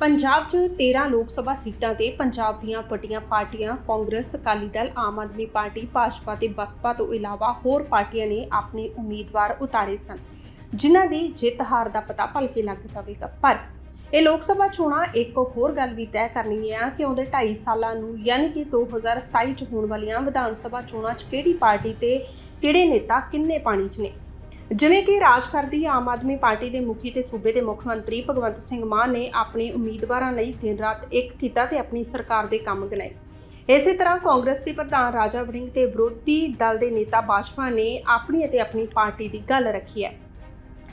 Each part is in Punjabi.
ਪੰਜਾਬ 'ਚ 13 ਲੋਕ ਸਭਾ ਸੀਟਾਂ ਤੇ ਪੰਜਾਬ ਦੀਆਂ ਵੱਡੀਆਂ ਪਾਰਟੀਆਂ, ਕਾਂਗਰਸ, ਅਕਾਲੀ ਦਲ, ਆਮ ਆਦਮੀ ਪਾਰਟੀ, ਭਾਜਪਾ ਤੇ ਬਸਪਾ ਤੋਂ ਇਲਾਵਾ ਹੋਰ ਪਾਰਟੀਆਂ ਨੇ ਆਪਣੇ ਉਮੀਦਵਾਰ ਉਤਾਰੇ ਸਨ, ਜਿਨ੍ਹਾਂ ਦੀ ਜਿੱਤ ਹਾਰ ਦਾ ਪਤਾ ਭਲਕੇ ਲੱਗ ਜਾਵੇਗਾ। ਪਰ ਇਹ ਲੋਕ ਸਭਾ ਚੋਣਾਂ ਇੱਕ ਹੋਰ ਗੱਲ ਵੀ ਤੈਅ ਕਰਨੀ ਹੈ ਕਿ ਉਹਦੇ 2.5 ਸਾਲਾਂ ਨੂੰ ਯਾਨੀ ਕਿ 2027 ਚ ਹੋਣ ਵਾਲੀਆਂ ਵਿਧਾਨ ਸਭਾ ਚੋਣਾਂ 'ਚ ਕਿਹੜੀ ਪਾਰਟੀ ਤੇ ਕਿਹੜੇ ਨੇਤਾ ਕਿੰਨੇ ਪਾਣੀ 'ਚ ਨੇ? ਜਿਵੇਂ ਕਿ ਰਾਜ ਕਰਦੀ ਆਮ ਆਦਮੀ ਪਾਰਟੀ ਦੇ ਮੁਖੀ ਤੇ ਸੂਬੇ ਦੇ ਮੁੱਖ ਮੰਤਰੀ ਭਗਵੰਤ ਸਿੰਘ ਮਾਨ ਨੇ ਆਪਣੇ ਉਮੀਦਵਾਰਾਂ ਲਈ ਦਿਨ ਰਾਤ ਇੱਕ ਕੀਤਾ ਤੇ ਆਪਣੀ ਸਰਕਾਰ ਦੇ ਕੰਮ ਗਿਣਾਏ ਇਸੇ ਤਰ੍ਹਾਂ ਕਾਂਗਰਸ ਦੇ ਪ੍ਰਧਾਨ ਰਾਜਾ ਵੜਿੰਗ ਤੇ ਵਿਰੋਧੀ ਦਲ ਦੇ ਨੇਤਾ ਬਾਜਪਾ ਨੇ ਆਪਣੀ ਅਤੇ ਆਪਣੀ ਪਾਰਟੀ ਦੀ ਗੱਲ ਰੱਖੀ ਹੈ।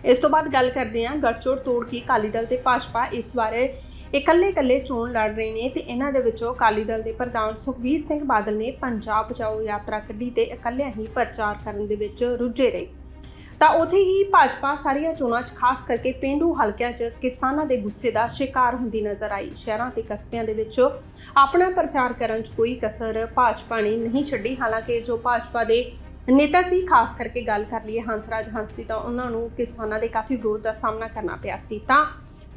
ਇਸ ਤੋਂ ਬਾਅਦ ਗੱਲ ਕਰਦੇ ਹਾਂ ਗੱਠਜੋੜ ਤੋੜ ਕੇ ਅਕਾਲੀ ਦਲ ਤੇ ਭਾਜਪਾ ਇਸ ਬਾਰੇ ਇਕੱਲੇ-ਇਕੱਲੇ ਚੋਣ ਲੜ ਰਹੇ ਨੇ ਤੇ ਇਹਨਾਂ ਦੇ ਵਿੱਚੋਂ ਅਕਾਲੀ ਦਲ ਦੇ ਪ੍ਰਧਾਨ ਸੁਖਬੀਰ ਸਿੰਘ ਬਾਦਲ ਨੇ ਪੰਜਾਬ ਬਚਾਓ ਯਾਤਰਾ ਕੱਢੀ ਤੇ ਇਕੱਲਿਆਂ ਹੀ ਪ੍ਰਚਾਰ ਕਰਨ ਦੇ ਵਿੱਚ ਰੁੱਝੇ ਰਹੇ। ਤਾਂ ਉੱਥੇ ਹੀ ਭਾਜਪਾ ਸਾਰੀਆਂ ਚੋਣਾਂ 'ਚ ਖਾਸ ਕਰਕੇ ਪਿੰਡੂ ਹਲਕਿਆਂ 'ਚ ਕਿਸਾਨਾਂ ਦੇ ਗੁੱਸੇ ਦਾ ਸ਼ਿਕਾਰ ਹੁੰਦੀ ਨਜ਼ਰ ਆਈ। ਸ਼ਹਿਰਾਂ ਤੇ ਕਸਬਿਆਂ ਦੇ ਵਿੱਚ ਆਪਣਾ ਪ੍ਰਚਾਰ ਕਰਨ 'ਚ ਕੋਈ ਕਸਰ ਭਾਜਪਾ ਨੇ ਨਹੀਂ ਛੱਡੀ। ਹਾਲਾਂਕਿ ਜੋ ਭਾਜਪਾ ਦੇ ਨੇਤਾ ਸੀ, ਖਾਸ ਕਰਕੇ ਗੱਲ ਕਰ ਲਈਏ ਹੰਸਰਾਜ ਹੰਸ ਦੀ, ਤਾਂ ਉਹਨਾਂ ਨੂੰ ਕਿਸਾਨਾਂ ਦੇ ਕਾਫੀ ਵਿਰੋਧ ਦਾ ਸਾਹਮਣਾ ਕਰਨਾ ਪਿਆ ਸੀ। ਤਾਂ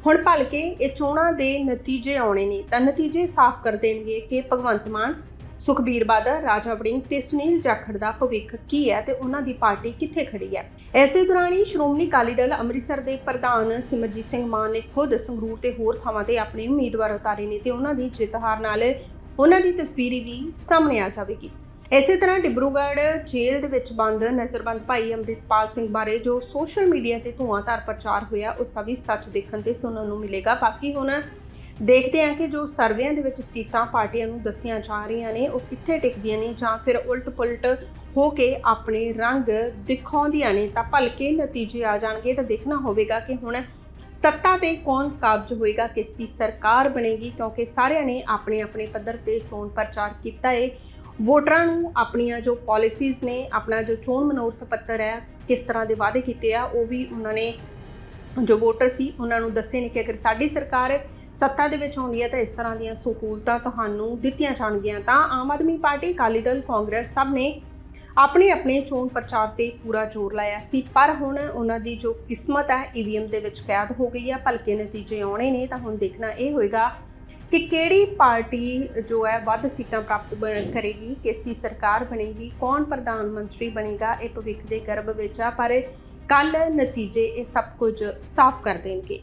ਹੁਣ ਭਲਕੇ ਇਹ ਚੋਣਾਂ ਦੇ ਨਤੀਜੇ ਆਉਣੇ ਨੇ। ਤਾਂ ਨਤੀਜੇ ਸਾਫ਼ ਕਰ ਦੇਣਗੇ ਕਿ ਭਗਵੰਤ ਮਾਨ ਸੁਖਬੀਰ ਬਾਦਲ, ਰਾਜਾ ਵੜਿੰਗ ਤੇ ਸੁਨੀਲ ਜਾਖੜ ਦਾ ਭਵਿੱਖ ਕੀ ਹੈ ਤੇ ਉਹਨਾਂ ਦੀ ਪਾਰਟੀ ਕਿੱਥੇ ਖੜੀ ਹੈ? ਇਸ ਦੇ ਦੌਰਾਨ ਹੀ ਸ਼੍ਰੋਮਣੀ ਅਕਾਲੀ ਦਲ ਅੰਮ੍ਰਿਤਸਰ ਦੇ ਪ੍ਰਧਾਨ ਸਿਮਰਜੀਤ ਸਿੰਘ ਮਾਨ ਨੇ ਖੁਦ ਸੰਗਰੂਰ ਤੇ ਹੋਰ ਥਾਵਾਂ ਤੇ ਆਪਣੇ ਉਮੀਦਵਾਰ ਉਤਾਰੇ ਨੇ ਤੇ ਉਹਨਾਂ ਦੀ ਜਿੱਤ ਹਾਰ ਨਾਲ ਉਹਨਾਂ ਦੀ ਤਸਵੀਰ ਵੀ ਸਾਹਮਣੇ ਆ ਜਾਵੇਗੀ। ਇਸੇ ਤਰ੍ਹਾਂ ਡਿਬਰੂਗੜ੍ਹ ਜੇਲ੍ਹ ਦੇ ਵਿੱਚ ਬੰਦ ਨਜ਼ਰਬੰਦ ਭਾਈ ਅੰਮ੍ਰਿਤਪਾਲ ਸਿੰਘ ਬਾਰੇ ਜੋ ਸੋਸ਼ਲ ਮੀਡੀਆ ਤੇ ਧੂਆਂਧਾਰ ਪ੍ਰਚਾਰ ਹੋਇਆ, ਉਸ ਦਾ ਵੀ ਸੱਚ ਦੇਖਣ ਤੇ ਸੁਣਨ ਨੂੰ ਮਿਲੇਗਾ। ਬਾਕੀ ਹੁਣ ਦੇਖਦੇ ਹਾਂ ਕਿ ਜੋ ਸਰਵੇਆਂ ਦੇ ਵਿੱਚ ਸੀਟਾਂ ਪਾਰਟੀਆਂ ਨੂੰ ਦੱਸੀਆਂ ਜਾ ਰਹੀਆਂ ਨੇ, ਉਹ ਕਿੱਥੇ ਟਿਕਦੀਆਂ ਨੇ ਜਾਂ ਫਿਰ ਉਲਟ-ਪੁਲਟ ਹੋ ਕੇ ਆਪਣੇ ਰੰਗ ਦਿਖਾਉਂਦੀਆਂ ਨੇ। ਤਾਂ ਭਲਕੇ ਨਤੀਜੇ ਆ ਜਾਣਗੇ। ਤਾਂ ਦੇਖਣਾ ਹੋਵੇਗਾ ਕਿ ਹੁਣ ਸੱਤਾ ਤੇ ਕੌਣ ਕਾਬਜ ਹੋਏਗਾ, ਕਿਸ ਦੀ ਸਰਕਾਰ ਬਣੇਗੀ, ਕਿਉਂਕਿ ਸਾਰਿਆਂ ਨੇ ਆਪਣੇ ਆਪਣੇ ਪੱਧਰ ਤੇ ਚੋਣ ਪ੍ਰਚਾਰ ਕੀਤਾ ਹੈ ਵੋਟਰਾਂ ਨੂੰ ਆਪਣੀਆਂ ਜੋ ਪਾਲਿਸੀਜ਼ ਨੇ, ਆਪਣਾ ਜੋ ਚੋਣ ਮਨੋਰਥ ਪੱਤਰ ਹੈ, ਕਿਸ ਤਰ੍ਹਾਂ ਦੇ ਵਾਅਦੇ ਕੀਤੇ ਆ, ਉਹ ਵੀ ਉਹਨਾਂ ਨੇ ਜੋ ਵੋਟਰ ਸੀ, ਉਹਨਾਂ ਨੂੰ ਦੱਸੇ ਨੇ ਕਿ ਅਗਰ ਸਾਡੀ ਸਰਕਾਰ ਸੱਤਾ ਦੇ ਵਿੱਚ ਆਉਂਦੀ ਹੈ ਤਾਂ ਇਸ ਤਰ੍ਹਾਂ ਦੀਆਂ ਸਹੂਲਤਾਂ ਤੁਹਾਨੂੰ ਦਿੱਤੀਆਂ ਜਾਣਗੀਆਂ। ਤਾਂ ਆਮ ਆਦਮੀ ਪਾਰਟੀ, ਅਕਾਲੀ ਦਲ, ਕਾਂਗਰਸ ਸਭ ਨੇ ਆਪਣੇ ਆਪਣੇ ਚੋਣ ਪ੍ਰਚਾਰ ਤੇ ਪੂਰਾ ਜ਼ੋਰ ਲਾਇਆ ਸੀ। ਪਰ ਹੁਣ ਉਹਨਾਂ ਦੀ ਜੋ ਕਿਸਮਤ ਹੈ ਈਵੀਐਮ ਦੇ ਵਿੱਚ ਕੈਦ ਹੋ ਗਈ ਹੈ, ਭਲਕੇ ਨਤੀਜੇ ਆਉਣੇ ਨੇ। ਤਾਂ ਹੁਣ ਦੇਖਣਾ ਇਹ ਹੋਏਗਾ ਕਿ ਕਿਹੜੀ ਪਾਰਟੀ ਜੋ ਹੈ, ਵੱਧ ਸੀਟਾਂ ਪ੍ਰਾਪਤ ਬ- ਕਰੇਗੀ ਕਿਸ ਦੀ ਸਰਕਾਰ ਬਣੇਗੀ, ਕੌਣ ਪ੍ਰਧਾਨ ਮੰਤਰੀ ਬਣੇਗਾ, ਇਹ ਭਵਿੱਖ ਦੇ ਗਰਭ ਵਿੱਚ ਆ। ਪਰ ਕੱਲ ਨਤੀਜੇ ਇਹ ਸਭ ਕੁਝ ਸਾਫ਼ ਕਰ ਦੇਣਗੇ।